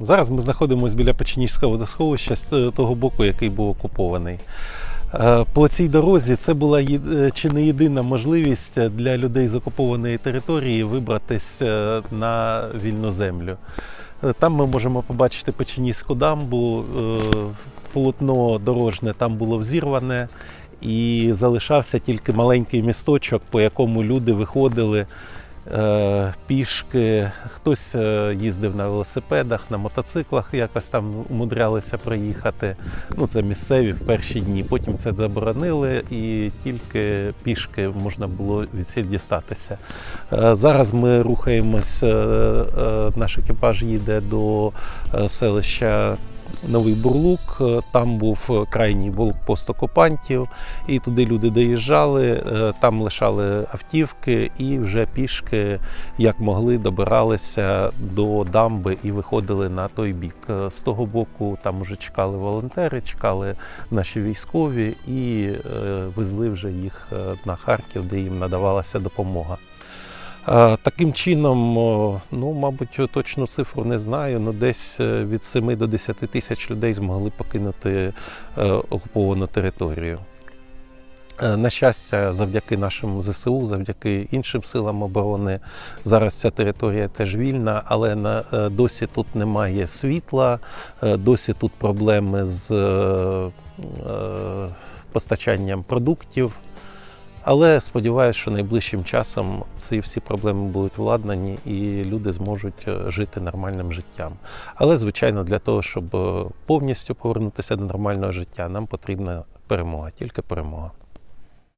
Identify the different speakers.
Speaker 1: Зараз ми знаходимося біля Печеніжського водосховища з того боку, який був окупований. Е, По цій дорозі це була е, чи не єдина можливість для людей з окупованої території вибратись е, на вільну землю. Е, Там ми можемо побачити Печеніську дамбу, е, полотно дорожне там було взірване, і залишався тільки маленький місточок, по якому люди виходили е, пішки. Хтось е, їздив на велосипедах, на мотоциклах, якось там умудрялися проїхати. Ну, це місцеві в перші дні. Потім це заборонили, і тільки пішки можна було від сіль дістатися. Е, Зараз ми рухаємось, е, е, наш екіпаж їде до е, селища. Новий Бурлук, Е, там був е, крайній блокпост окупантів, і туди люди доїжджали, е, там лишали автівки і вже пішки, як могли, добиралися до дамби і виходили на той бік. З того боку там уже чекали волонтери, чекали наші військові і везли вже їх на Харків, де їм надавалася допомога. Е, Таким чином, ну, мабуть, точну цифру не знаю, але десь е, від 7 до 10 тисяч людей змогли покинути е, окуповану територію. На щастя, завдяки нашим ЗСУ, завдяки іншим силам оборони, зараз ця територія теж вільна, але на, досі тут немає світла, досі тут проблеми з постачанням продуктів. Але сподіваюся, що найближчим часом ці всі проблеми будуть владнані і люди зможуть е, жити нормальним життям. Але, звичайно, для того, щоб е, повністю повернутися до нормального життя, нам потрібна перемога, тільки перемога.